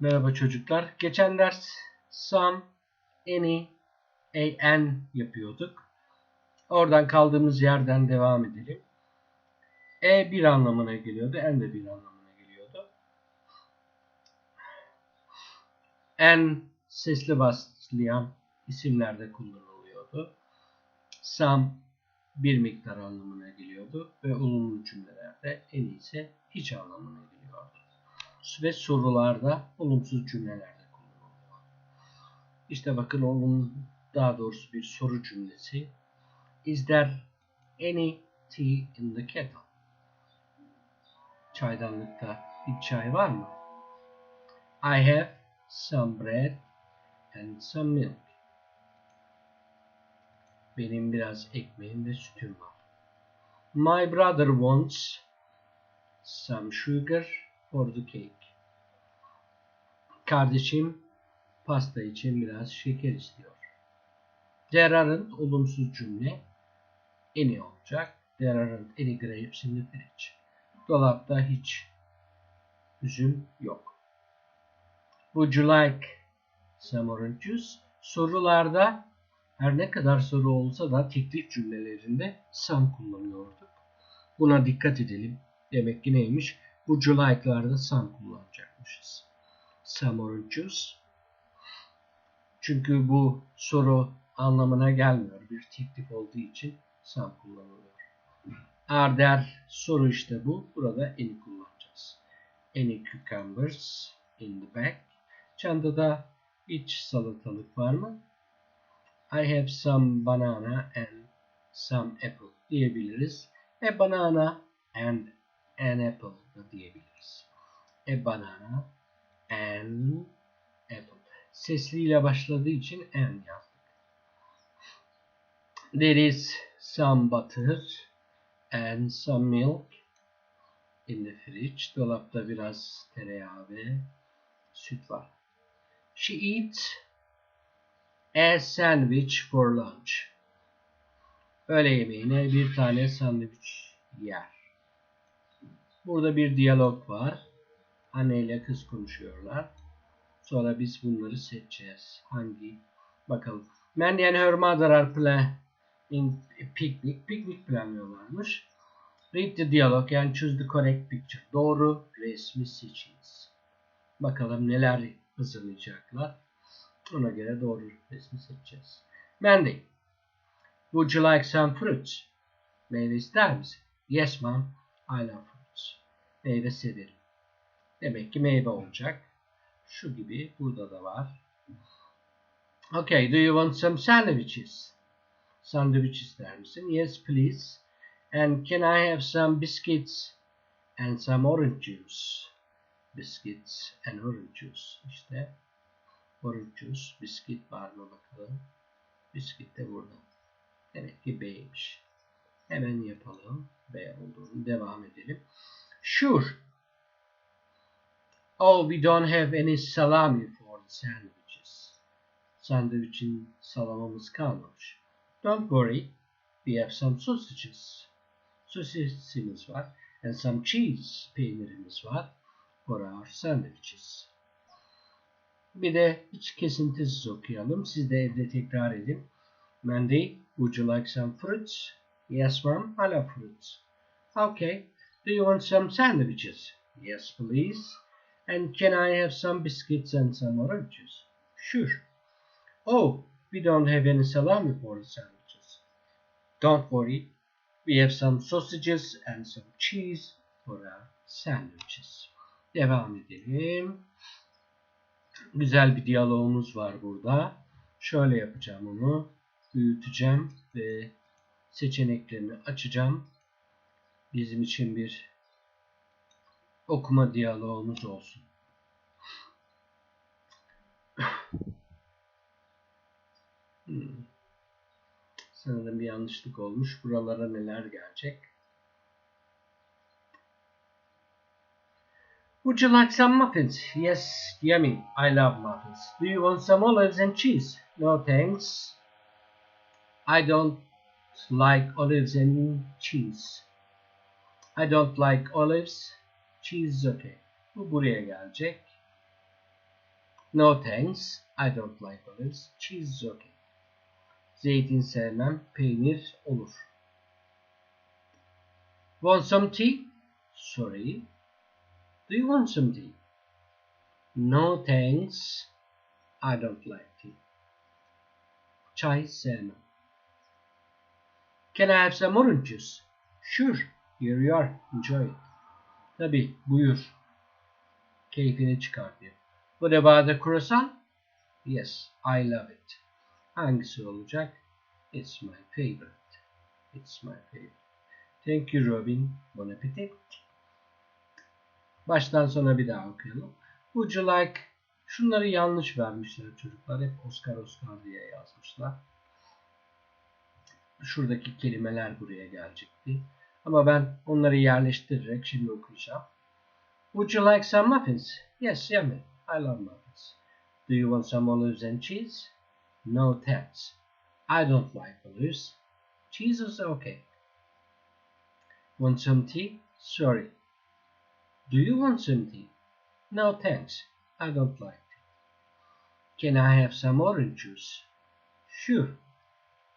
Merhaba çocuklar. Geçen ders some, any, an yapıyorduk. Oradan kaldığımız yerden devam edelim. E bir anlamına geliyordu, n de bir anlamına geliyordu. N sesli başlayan isimlerde kullanılıyordu. Some bir miktar anlamına geliyordu ve olumlu cümlelerde en ise hiç anlamına geliyordu ve sorularda olumsuz cümlelerde kullanılıyor. İşte bakın olumlu daha doğrusu bir soru cümlesi. Is there any tea in the kettle? Çaydanlıkta bir çay var mı? I have some bread and some milk. Benim biraz ekmeğim ve sütüm var. My brother wants some sugar for the cake. Kardeşim pasta için biraz şeker istiyor. There olumsuz cümle any olacak. There aren't any grapes in the fridge. Dolapta hiç üzüm yok. Would you like some orange juice? Sorularda her ne kadar soru olsa da teklif cümlelerinde some kullanıyorduk. Buna dikkat edelim. Demek ki neymiş? Would you like'larda some kullanacakmışız. Some juice. Çünkü bu soru anlamına gelmiyor. Bir teklif olduğu için some kullanılıyor. Are there soru işte bu. Burada any kullanacağız. Any cucumbers in the bag. Çantada hiç salatalık var mı? I have some banana and some apple diyebiliriz. A banana and an apple da diyebiliriz. A banana and apple. Sesliyle başladığı için an yazdık. There is some butter and some milk in the fridge. Dolapta biraz tereyağı ve süt var. She eats a sandwich for lunch. Öğle yemeğine bir tane sandviç yer. Burada bir diyalog var. Anne ile kız konuşuyorlar. Sonra biz bunları seçeceğiz. Hangi? Bakalım. Mandy and her mother are planning picnic. Piknik planlıyorlarmış. Read the dialogue and choose the correct picture. Doğru resmi seçiniz. Bakalım neler hazırlayacaklar. Ona göre doğru resmi seçeceğiz. Mandy. Would you like some fruits? Meyve ister misin? Yes mom. I love fruits. Meyve severim. Demek ki meyve olacak. Şu gibi burada da var. Okay, do you want some sandwiches? Sandwich ister misin? Yes, please. And can I have some biscuits and some orange juice? Biscuits and orange juice. İşte orange juice, biskit var mı bakalım. Biskit de burada. Demek ki B'ymiş. Hemen yapalım. B olduğunu devam edelim. Sure. Oh, we don't have any salami for the sandwiches. Sandviçin salamamız kalmamış. Don't worry. We have some sausages. Sosisimiz var. And some cheese. Peynirimiz var. For our sandwiches. Bir de hiç kesintisiz okuyalım. Siz de evde tekrar edin. Mandy, would you like some fruits? Yes, ma'am. I love fruits. Okay. Do you want some sandwiches? Yes, please. And can I have some biscuits and some oranges? Sure. Oh, we don't have any salami for the sandwiches. Don't worry. We have some sausages and some cheese for our sandwiches. Devam edelim. Güzel bir diyalogumuz var burada. Şöyle yapacağım onu. Büyüteceğim ve seçeneklerini açacağım. Bizim için bir okuma diyalogumuz olsun. Hmm. Sanırım bir yanlışlık olmuş. Buralara neler gelecek? Would you like some muffins? Yes, yummy. I love muffins. Do you want some olives and cheese? No, thanks. I don't like olives and cheese. I don't like olives. Cheese is okay. Bu buraya gelecek. No thanks. I don't like olives. Cheese is okay. Zeytin sevmem. Peynir olur. Want some tea? Sorry. Do you want some tea? No thanks. I don't like tea. Çay sevmem. Can I have some orange juice? Sure. Here you are. Enjoy it. Tabi buyur. Keyfini çıkar diyor. What about the croissant? Yes, I love it. Hangisi olacak? It's my favorite. It's my favorite. Thank you Robin. Bon appetit. Baştan sona bir daha okuyalım. Would you like? Şunları yanlış vermişler çocuklar. Hep Oscar Oscar diye yazmışlar. Şuradaki kelimeler buraya gelecekti. Ama ben onları yerleştirerek şimdi okuyacağım. Would you like some muffins? Yes, yummy. I love muffins. Do you want some olives and cheese? No thanks. I don't like olives. Cheese is okay. Want some tea? Sorry. Do you want some tea? No thanks. I don't like tea. Can I have some orange juice? Sure.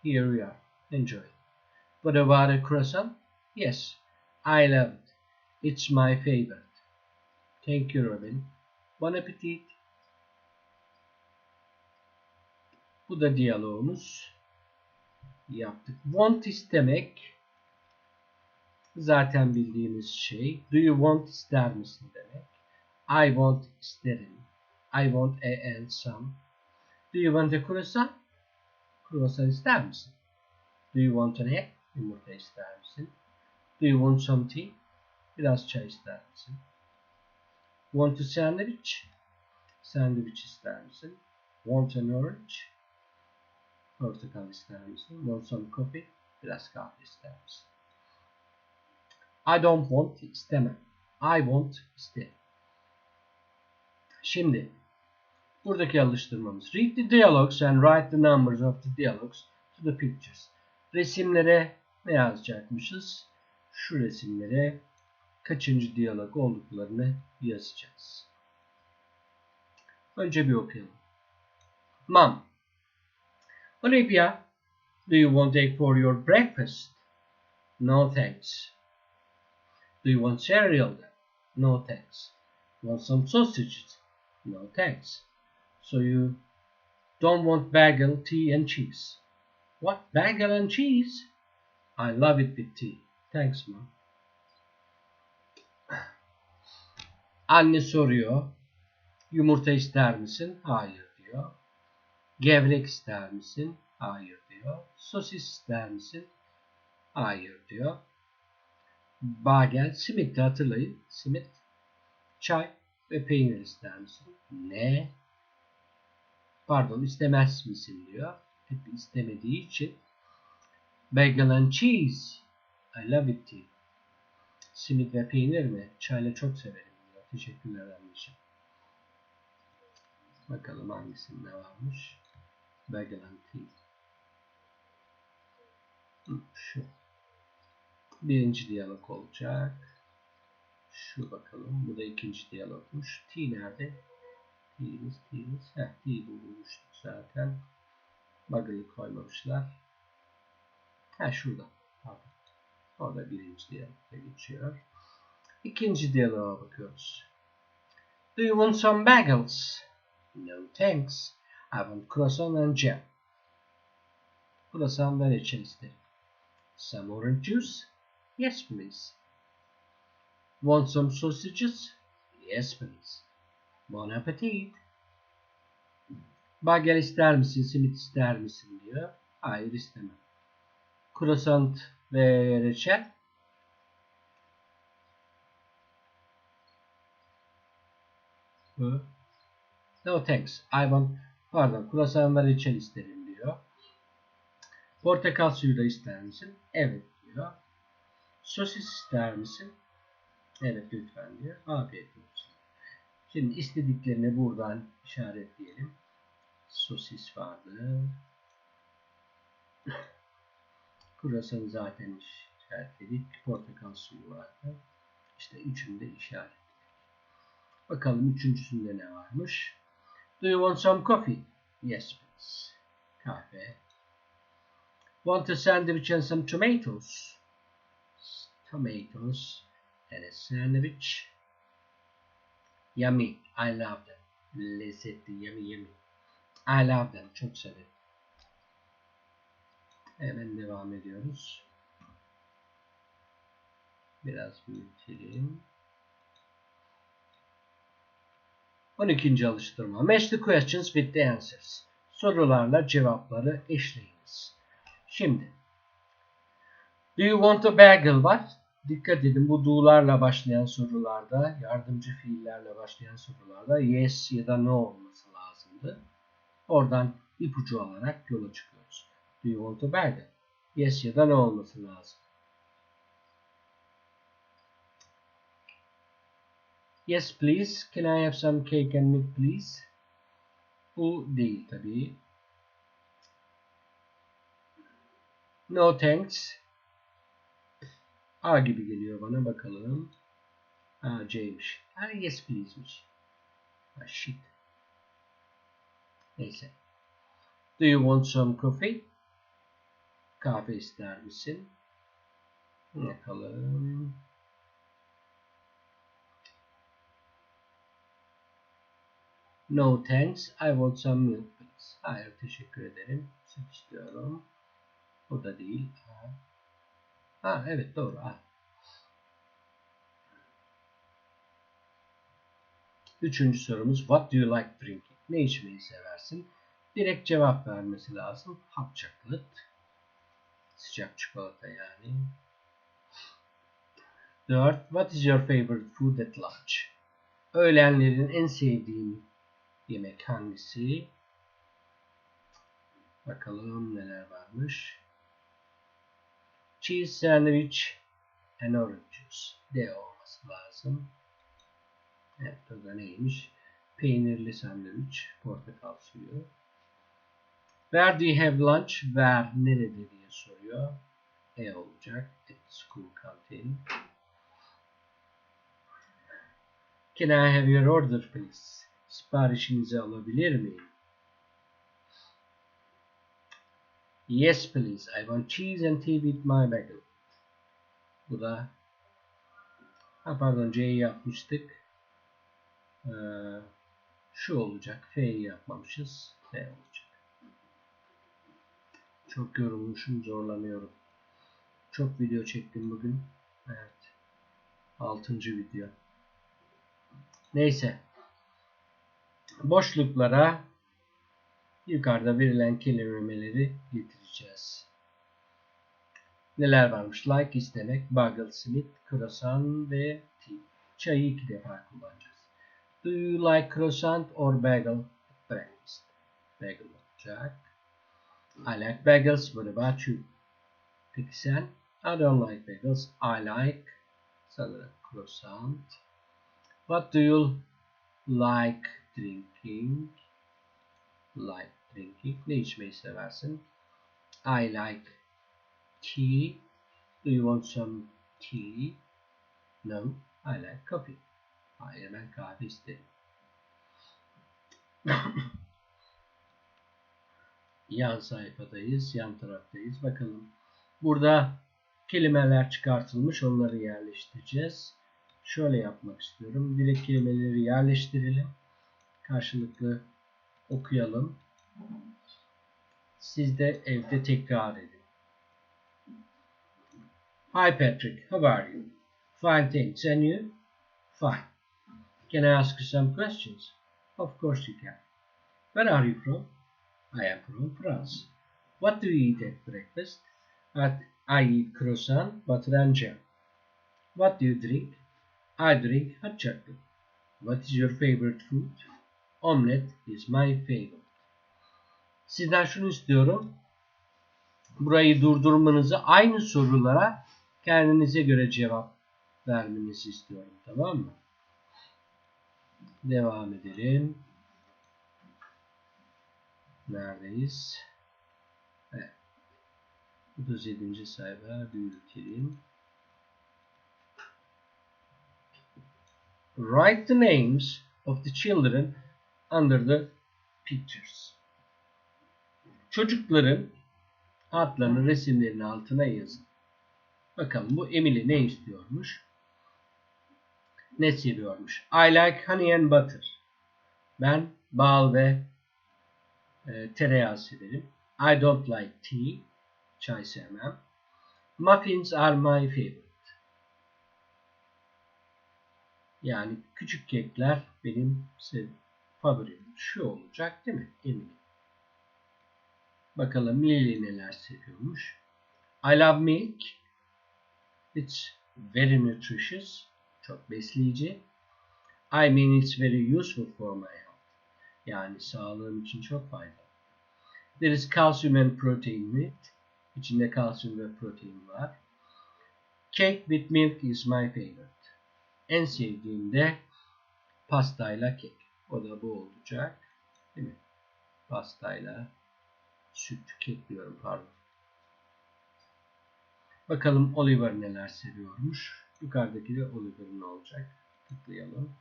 Here we are. Enjoy. What about a croissant? Yes, I love it. It's my favorite. Thank you Robin. Bon appetit. Bu da diyalogumuz. Yaptık. Want istemek zaten bildiğimiz şey. Do you want ister misin demek. I want isterim. I want a and some. Do you want a croissant? Croissant ister misin? Do you want an egg? Yumurta ister misin? Do you want some tea? Biraz çay ister misin? Want a sandwich? Sandwich ister misin? Want an orange? Portakal ister misin? Want some coffee? Biraz kahve ister misin? I don't want istemem. I want isterim. Şimdi buradaki alıştırmamız. Read the dialogues and write the numbers of the dialogues to the pictures. Resimlere ne yazacakmışız? Şu resimlere kaçıncı diyalog olduklarını yazacağız. Önce bir okuyalım. Mom. Olivia, do you want egg for your breakfast? No thanks. Do you want cereal? No thanks. Want some sausages? No thanks. So you don't want bagel, tea and cheese. What? Bagel and cheese? I love it with tea. Thanks, mom. Anne soruyor. Yumurta ister misin? Hayır diyor. Gevrek ister misin? Hayır diyor. Sosis ister misin? Hayır diyor. Bagel, simit de hatırlayın. Simit, çay ve peynir ister misin? Ne? Pardon istemez misin diyor. Hep istemediği için. Bagel and cheese. I love it tea. Simit ve peynir mi? Çayla çok severim diyor. Teşekkürler anneciğim. Bakalım hangisinde varmış. Bagel and tea. Şu. Birinci diyalog olacak. Şu bakalım. Bu da ikinci diyalogmuş. T nerede? T'miz, T'miz. Heh, T bulmuştuk zaten. Bug'ını koymamışlar. Ha şurada. Orada birinci diyalogda geçiyor. İkinci diyaloğa bakıyoruz. Do you want some bagels? No thanks. I want croissant and jam. Croissant ve reçel isterim. Some orange juice? Yes, please. Want some sausages? Yes, please. Bon appetit. Bagel ister misin, simit ister misin diyor. Hayır istemem. Croissant ve reçel. No thanks. I want, pardon, croissant ve reçel isterim diyor. Portakal suyu da ister misin? Evet diyor. Sosis ister misin? Evet lütfen diyor. Afiyet olsun. Şimdi istediklerini buradan işaretleyelim. Sosis vardı. Kurasan zaten işaretledik. Portakal suyu vardı. İşte üçünü de işaretledik. Bakalım üçüncüsünde ne varmış? Do you want some coffee? Yes, please. Kahve. Want a sandwich and some tomatoes? Tomatoes and a sandwich. Yummy. I love them. Lezzetli, yummy, yummy. I love them. Çok severim. Hemen devam ediyoruz. Biraz büyütelim. 12. alıştırma. Match the questions with the answers. Sorularla cevapları eşleyiniz. Şimdi Do you want a bagel var. Dikkat edin bu do'larla başlayan sorularda, yardımcı fiillerle başlayan sorularda yes ya da no olması lazımdı. Oradan ipucu alarak yola çıkıyoruz. Do you want a bagel? Yes ya da no olması lazım. Yes please. Can I have some cake and milk please? Bu değil tabii. No thanks. A gibi geliyor bana bakalım. Ha C'miş. Ha yes please'miş. Ha shit. Neyse. Do you want some coffee? Kahve ister misin? Bakalım. No thanks. I want some milk please. Hayır teşekkür ederim. Süt istiyorum. O da değil. Ha, evet doğru. Ha. Üçüncü sorumuz What do you like drinking? Ne içmeyi seversin? Direkt cevap vermesi lazım. Hot chocolate. Sıcak çikolata yani. 4. What is your favorite food at lunch? Öğlenlerin en sevdiğin yemek hangisi? Bakalım neler varmış. Cheese sandwich and orange juice. D olması lazım. Evet o da neymiş? Peynirli sandviç, portakal suyu. Where do you have lunch? Where, nerede soruyor. E olacak. At school canteen. Can I have your order please? Siparişinizi alabilir miyim? Yes please. I want cheese and tea with my bagel. Bu da ha, pardon C'yi yapmıştık. Ee, şu olacak. F'yi yapmamışız. F olacak. Çok yorulmuşum. Zorlanıyorum. Çok video çektim bugün. Evet. Altıncı video. Neyse. Boşluklara yukarıda verilen kelimeleri getireceğiz. Neler varmış? Like istemek, bagel, simit, croissant ve tea. Çayı iki defa kullanacağız. Do you like croissant or bagel breakfast? Bagel olacak. I like bagels. What about you? Peki sen? I don't like bagels. I like sanırım croissant. What do you like drinking? Like drinking. Ne içmeyi seversin? I like tea. Do you want some tea? No, I like coffee. Hayır ben kahve isterim. Yan sayfadayız, yan taraftayız. Bakalım. Burada kelimeler çıkartılmış. Onları yerleştireceğiz. Şöyle yapmak istiyorum. Direkt kelimeleri yerleştirelim. Karşılıklı okuyalım. Siz de evde tekrar edin. Hi Patrick, how are you? Fine thanks. And you? Fine. Can I ask you some questions? Of course you can. Where are you from? I am France. What do you eat at breakfast? At, I eat croissant, butter and jam. What do you drink? I drink hot chocolate. What is your favorite food? Omelette is my favorite. Sizden şunu istiyorum. Burayı durdurmanızı aynı sorulara kendinize göre cevap vermenizi istiyorum. Tamam mı? Devam edelim. Neredeyiz? Evet. 37. sayfa büyütelim. Write the names of the children under the pictures. Çocukların adlarını resimlerin altına yazın. Bakalım bu Emily ne istiyormuş? Ne seviyormuş? I like honey and butter. Ben bal ve e, tereyağı severim. I don't like tea. Çay sevmem. Muffins are my favorite. Yani küçük kekler benim favorim. Şu olacak değil mi? Eminim. Bakalım Lily neler seviyormuş. I love milk. It's very nutritious. Çok besleyici. I mean it's very useful for my health. Yani sağlığım için çok faydalı. There is calcium and protein in it. İçinde kalsiyum ve protein var. Cake with milk is my favorite. En sevdiğim de pastayla kek. O da bu olacak. Değil mi? Pastayla süt kek diyorum pardon. Bakalım Oliver neler seviyormuş. Yukarıdaki de Oliver'ın olacak. Tıklayalım.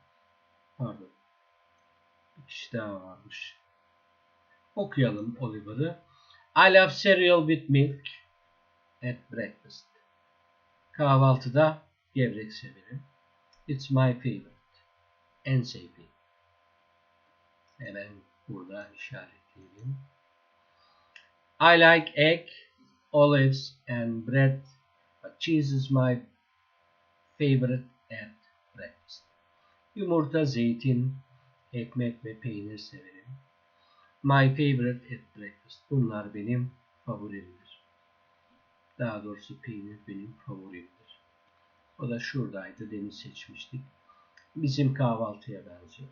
Pardon. Bir kişi daha varmış. Okuyalım Oliver'ı. I love cereal with milk at breakfast. Kahvaltıda gevrek severim. It's my favorite. En sevdiğim. Hemen burada işaretleyelim. I like egg, olives and bread, but cheese is my favorite at breakfast. Yumurta, zeytin, ekmek ve peynir severim. My favorite at breakfast. Bunlar benim favorimdir. Daha doğrusu peynir benim favorimdir. O da şuradaydı. Demin seçmiştik. Bizim kahvaltıya benziyor.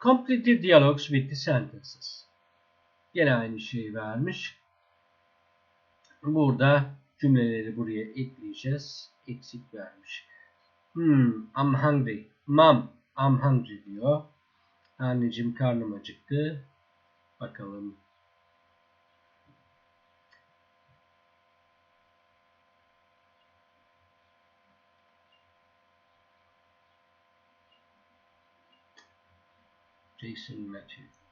Complete dialogues with the sentences. Yine aynı şeyi vermiş. Burada cümleleri buraya ekleyeceğiz. Eksik vermiş. Hmm, I'm hungry. Mom, I'm hungry diyor. Anneciğim karnım acıktı. Bakalım. Jason Matthew.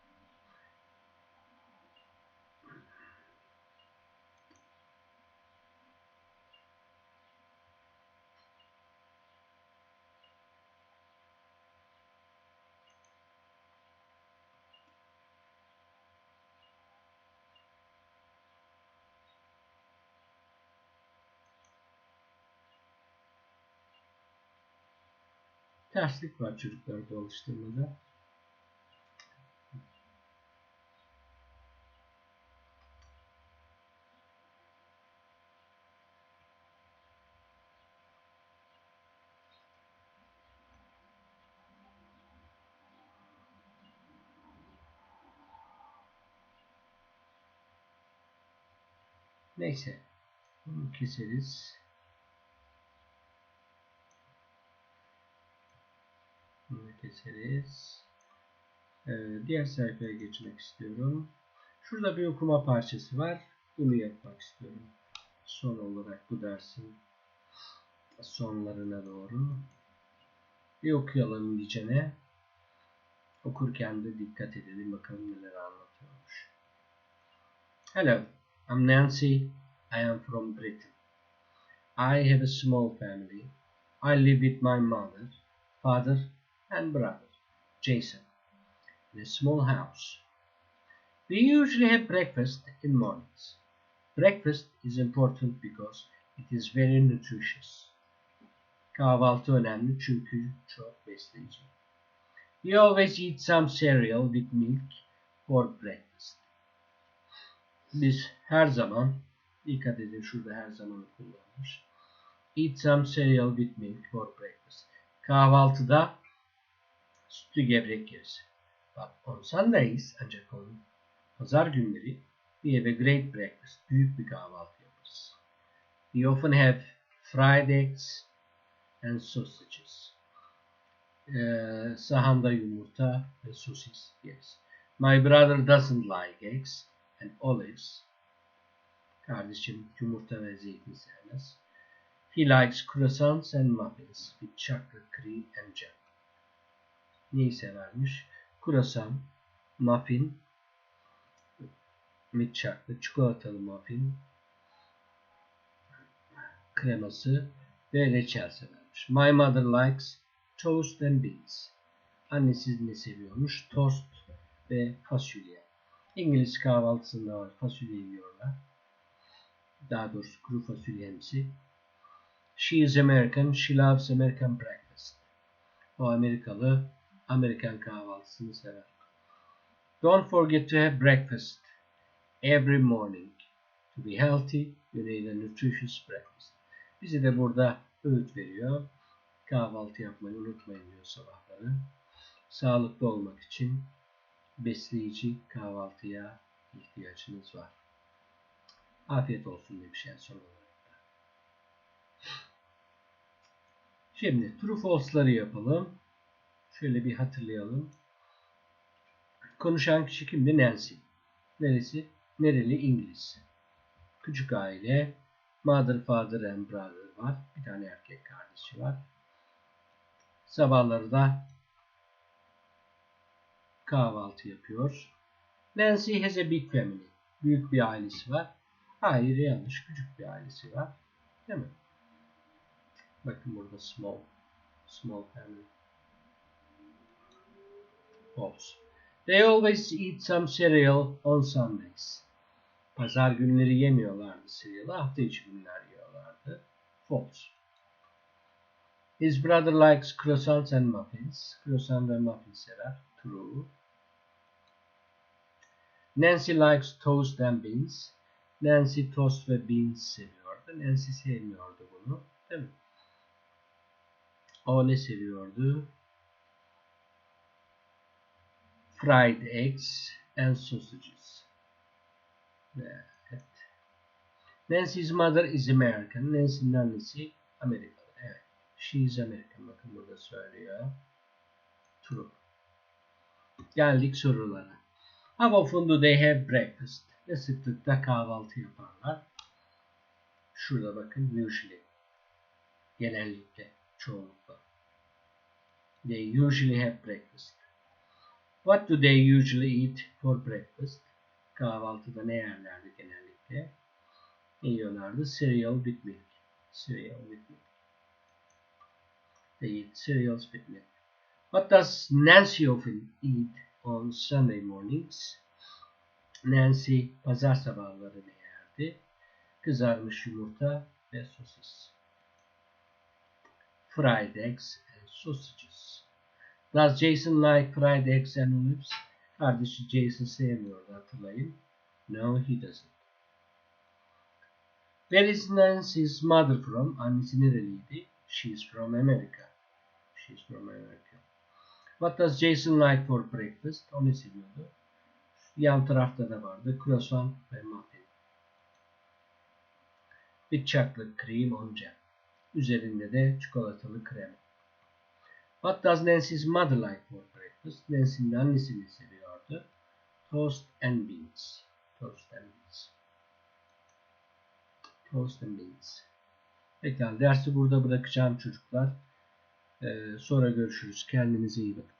Terslik var çocuklarda oluşturmada. Neyse. Bunu keseriz. Bunu keseriz. Ee, diğer sayfaya geçmek istiyorum. Şurada bir okuma parçası var. Bunu yapmak istiyorum. Son olarak bu dersin sonlarına doğru. Bir okuyalım diyeceğine. Okurken de dikkat edelim bakalım neler anlatıyormuş. Hello, I'm Nancy. I am from Britain. I have a small family. I live with my mother, father, and brother, Jason, in a small house. We usually have breakfast in mornings. Breakfast is important because it is very nutritious. Kahvaltı önemli çünkü çok besleyici. We always eat some cereal with milk for breakfast. Biz her zaman, dikkat edin şurada her zaman kullanmış. Eat some cereal with milk for breakfast. Kahvaltıda sütlü gevrek yeriz. But on Sundays, ancak on pazar günleri, we have a great breakfast. Büyük bir kahvaltı yaparız. We often have fried eggs and sausages. Ee, sahanda yumurta ve sosis yeriz. My brother doesn't like eggs and olives. Kardeşim yumurta ve zeytin sevmez. He likes croissants and muffins with chocolate cream and jam. Neyi severmiş? Kruvasan, muffin, chocolate, çikolatalı muffin, kreması ve reçel severmiş. My mother likes toast and beans. Annesi ne seviyormuş? Tost ve fasulye. İngiliz kahvaltısında var. Fasulye yiyorlar. Daha doğrusu kuru fasulyemsi. She is American. She loves American breakfast. O Amerikalı. Amerikan kahvaltısını sever. Don't forget to have breakfast every morning. To be healthy, you need a nutritious breakfast. Bize de burada öğüt veriyor. Kahvaltı yapmayı unutmayın diyor sabahları. Sağlıklı olmak için besleyici kahvaltıya ihtiyacınız var. Afiyet olsun demiş en son olarak. Şimdi true false'ları yapalım. Şöyle bir hatırlayalım. Konuşan kişi kimdi? Nancy. Neresi? Nereli? İngiliz. Küçük aile. Mother, father and brother var. Bir tane erkek kardeşi var. Sabahları da kahvaltı yapıyor. Nancy has a big family. Büyük bir ailesi var. Hayır yanlış. Küçük bir ailesi var. Değil mi? Bakın burada small. Small family. False. They always eat some cereal on Sundays. Pazar günleri yemiyorlardı cereal'ı. Hafta içi günler yiyorlardı. False. His brother likes croissants and muffins. Croissant ve muffin sever. True. Nancy likes toast and beans. Nancy toast ve beans seviyordu. Nancy sevmiyordu bunu. Değil mi? O ne seviyordu? Fried eggs and sausages. Evet. Nancy's mother is American. Nancy'nin annesi Amerikalı. Evet. She is American. Bakın burada söylüyor. True. Geldik sorulara. How often do they have breakfast? Ne sıklıkta kahvaltı yaparlar? Şurada bakın usually. Genellikle, çoğunlukla. They usually have breakfast. What do they usually eat for breakfast? Kahvaltıda ne yerlerdi genellikle? Ne yiyorlardı? Cereal with milk. Cereal with milk. They eat cereals with milk. What does Nancy often eat on Sunday mornings? Nancy pazar sabahları ne yerdi? Kızarmış yumurta ve sosis. Fried eggs and sausages. Does Jason like fried eggs and olives? Kardeşi Jason sevmiyordu hatırlayın. No, he doesn't. Where is Nancy's mother from? Annesi nereliydi? She's from America. She's from America. What does Jason like for breakfast? O ne seviyordu? Yan tarafta da vardı. Croissant ve muffin. With chocolate cream on jam. Üzerinde de çikolatalı krem. What does Nancy's mother like for breakfast? Nancy'nin annesi ne seviyordu? Toast and beans. Toast and beans. Toast and beans. Pekala dersi burada bırakacağım çocuklar. Ee, sonra görüşürüz. Kendinize iyi bakın.